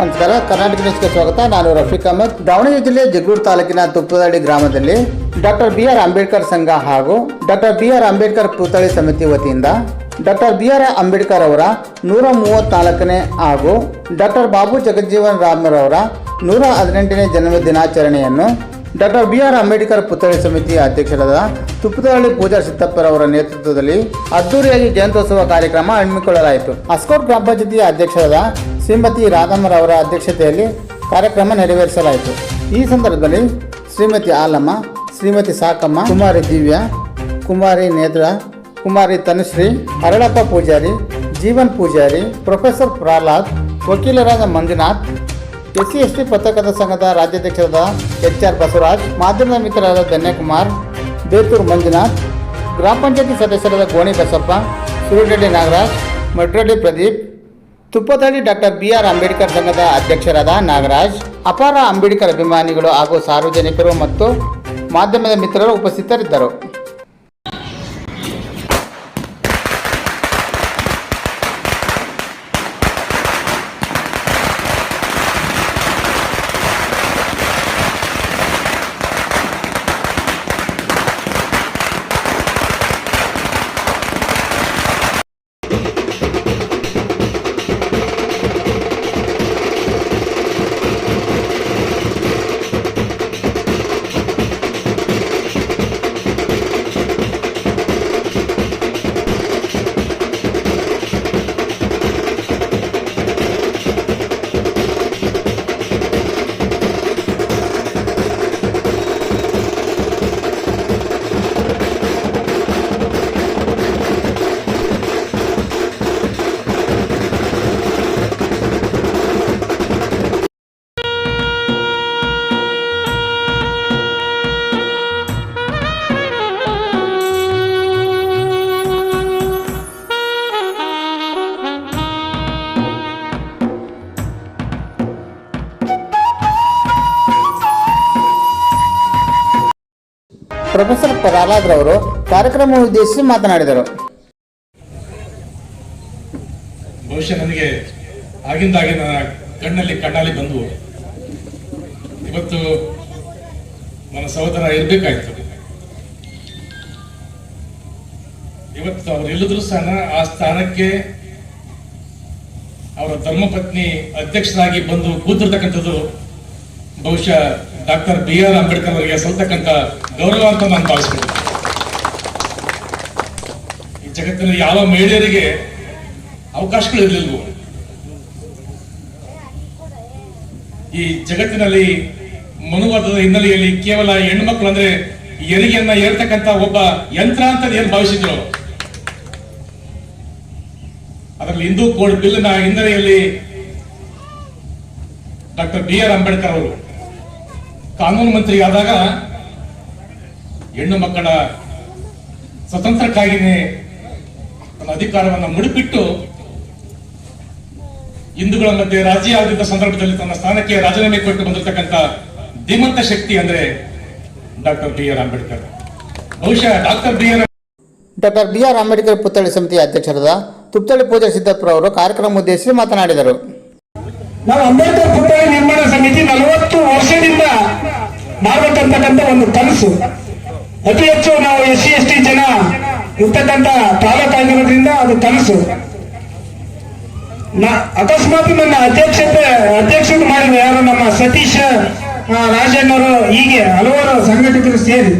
ನಮಸ್ಕಾರ, ಕರ್ನಾಟಕ ನ್ಯೂಸ್ಗೆ ಸ್ವಾಗತ. ನಾನು ರಫೀಕ್ ಅಹಮದ್. ದಾವಣಗೆರೆ ಜಿಲ್ಲೆ ಜಗಳೂರು ತಾಲೂಕಿನ ತುಪ್ಪದಡಿ ಗ್ರಾಮದಲ್ಲಿ ಡಾಕ್ಟರ್ ಬಿ ಆರ್ ಅಂಬೇಡ್ಕರ್ ಸಂಘ ಹಾಗೂ ಡಾಕ್ಟರ್ ಬಿ ಆರ್ ಅಂಬೇಡ್ಕರ್ ಪುತ್ಥಳಿ ಸಮಿತಿ ವತಿಯಿಂದ ಡಾಕ್ಟರ್ ಬಿ ಆರ್ ಅಂಬೇಡ್ಕರ್ ಅವರ ನೂರ ಮೂವತ್ನಾಲ್ಕನೇ ಹಾಗೂ ಡಾಕ್ಟರ್ ಬಾಬು ಜಗಜ್ಜೀವನ್ ರಾಮ್ರವರ ನೂರ ಹದಿನೆಂಟನೇ ಜನ್ಮ ದಿನಾಚರಣೆಯನ್ನು ಡಾಕ್ಟರ್ ಬಿ ಆರ್ ಅಂಬೇಡ್ಕರ್ ಪುತ್ಥಳಿ ಸಮಿತಿ ಅಧ್ಯಕ್ಷರಾದ ತುಪ್ಪದಹಳ್ಳಿ ಪೂಜಾ ಸಿದ್ದಪ್ಪರವರ ನೇತೃತ್ವದಲ್ಲಿ ಅದ್ದೂರಿಯಾಗಿ ಜಯಂತ್ಯೋತ್ಸವ ಕಾರ್ಯಕ್ರಮ ಹಮ್ಮಿಕೊಳ್ಳಲಾಯಿತು. ಅಸ್ಕೋಟ್ ಗ್ರಾಮ ಪಂಚಾಯತಿ ಅಧ್ಯಕ್ಷರಾದ ಶ್ರೀಮತಿ ರಾಧಮ್ಮರವರ ಅಧ್ಯಕ್ಷತೆಯಲ್ಲಿ ಕಾರ್ಯಕ್ರಮ ನೆರವೇರಿಸಲಾಯಿತು. ಈ ಸಂದರ್ಭದಲ್ಲಿ ಶ್ರೀಮತಿ ಆಲಮ್ಮ, ಶ್ರೀಮತಿ ಸಾಕಮ್ಮ, ಕುಮಾರಿ ದಿವ್ಯ, ಕುಮಾರಿ ನೇತ್ರ, ಕುಮಾರಿ ತನುಶ್ರೀ ಅರಳಪ್ಪ ಪೂಜಾರಿ, ಜೀವನ್ ಪೂಜಾರಿ, ಪ್ರೊಫೆಸರ್ ಪ್ರಹ್ಲಾದ್, ವಕೀಲರಾದ Manjunath S C S T ಪತ್ರಕರ್ತರ ಸಂಘದ ರಾಜ್ಯಾಧ್ಯಕ್ಷರಾದ ಎಚ್ ಆರ್ ಬಸವರಾಜ್, ಮಾಧ್ಯಮದ ಮಿತ್ರರಾದ ಧನ್ಯಕುಮಾರ್, ಬೇತೂರು ಮಂಜುನಾಥ್, ಗ್ರಾಮ ಪಂಚಾಯತಿ ಸದಸ್ಯರಾದ Goni Basappa Surureddy Nagaraj, Madreddy Pradeep Tuppadahalli doctor B R Ambedkar ಸಂಘದ ಅಧ್ಯಕ್ಷರಾದ ನಾಗರಾಜ್, ಅಪಾರ ಅಂಬೇಡ್ಕರ್ ಅಭಿಮಾನಿಗಳು ಹಾಗೂ ಸಾರ್ವಜನಿಕರು ಮತ್ತು ಮಾಧ್ಯಮದ ಮಿತ್ರರು ಉಪಸ್ಥಿತರಿದ್ದರು. ಪ್ರೊಫೆಸರ್ ಪ್ರಹ್ಲಾದ್ ರವರು ಕಾರ್ಯಕ್ರಮ ಉದ್ದೇಶಿಸಿ ಮಾತನಾಡಿದರು. ಬಹುಶಃ ನನಗೆ ಆಗಿಂದಾಗಿ ನನ್ನ ಕಣ್ಣಲ್ಲಿ ಕಣ್ಣಾಲಿ ಬಂದು ಇವತ್ತು ನನ್ನ ಸಹೋದರ ಇರಬೇಕಾಯ್ತು ಇವತ್ತು ಅವರು ಇಲ್ಲದ್ರೂ ಸಹ ಆ ಸ್ಥಾನಕ್ಕೆ ಅವರ ಧರ್ಮಪತ್ನಿ ಅಧ್ಯಕ್ಷರಾಗಿ ಬಂದು ಕೂತಿರ್ತಕ್ಕಂಥದ್ದು ಬಹುಶಃ ಡಾಕ್ಟರ್ ಬಿ ಆರ್ ಅಂಬೇಡ್ಕರ್ ಅವರಿಗೆ ಸಲ್ತಕ್ಕಂಥ ಗೌರವ ಅಂತ ನಾನು ಭಾವಿಸ್ತೀನಿ ಈ ಜಗತ್ತಿನ ಯಾವ ಮಹಿಳೆಯರಿಗೆ ಅವಕಾಶಗಳು ಈ ಜಗತ್ತಿನಲ್ಲಿ ಮನುವಾದದ ಹಿನ್ನೆಲೆಯಲ್ಲಿ ಕೇವಲ ಹೆಣ್ಮಕ್ಳು ಅಂದ್ರೆ ಎರಿಗೆಯನ್ನ ಏರ್ತಕ್ಕಂತ ಒಬ್ಬ ಯಂತ್ರ ಅಂತ ಏನ್ ಭಾವಿಸಿದ್ರು? ಅದರಲ್ಲಿ ಹಿಂದೂ ಕೋಡ್ ಬಿಲ್ನ ಹಿನ್ನೆಲೆಯಲ್ಲಿ ಡಾಕ್ಟರ್ ಬಿ ಆರ್ ಅಂಬೇಡ್ಕರ್ ಅವರು ಕಾನೂನು ಮಂತ್ರಿ ಆದಾಗ ಹೆಣ್ಣು ಮಕ್ಕಳ ಸ್ವತಂತ್ರಕ್ಕಾಗಿನೇ ತನ್ನ ಅಧಿಕಾರವನ್ನು ಮುಡಿಪಿಟ್ಟು ಹಿಂದೂಗಳ ಮಧ್ಯೆ ರಾಜಿ ಆಗದಿದ್ದ ಸಂದರ್ಭದಲ್ಲಿ ತನ್ನ ಸ್ಥಾನಕ್ಕೆ ರಾಜೀನಾಮೆ ಕೊಟ್ಟು ಬಂದಿರತಕ್ಕಂಥ ಧೀಮಂತ ಶಕ್ತಿ ಅಂದ್ರೆ ಡಾಕ್ಟರ್ ಬಿ ಆರ್ ಅಂಬೇಡ್ಕರ್. ಬಹುಶಃ doctor B R doctor B R Ambedkar ಪುತ್ಥಳಿ ಸಮಿತಿಯ ಅಧ್ಯಕ್ಷರಾದ ಪೂಜೆ ಪೂಜಾ ಸಿದ್ದಪ್ಪರವರು ಕಾರ್ಯಕ್ರಮ ಉದ್ದೇಶಿಸಿ ಮಾತನಾಡಿದರು. ನಾವು ಅಂಬೇಡ್ಕರ್ ಪುತ್ಥಳಿ ನಿರ್ಮಾಣ ಸಮಿತಿ ನಲವತ್ತು ಮಾಡಬೇಕಂತಕ್ಕಂಥ ಒಂದು ಕನಸು. ಅತಿ ಹೆಚ್ಚು ನಾವು ಎಸ್ ಸಿ ಎಸ್ ಟಿ ಜನ ಇರ್ತಕ್ಕಂಥ ತಾಲೂಕಾಗಿರೋದ್ರಿಂದ ಅದು ಕನಸು. ಅಕಸ್ಮಾತ್ ನನ್ನ ಅಧ್ಯಕ್ಷತೆ, ಅಧ್ಯಕ್ಷರು ಮಾಡಿದ ಯಾರು ನಮ್ಮ ಸತೀಶ್ ರಾಜಣ್ಣವರು, ಹೀಗೆ ಹಲವಾರು ಸಂಘಟಕರು ಸೇರಿ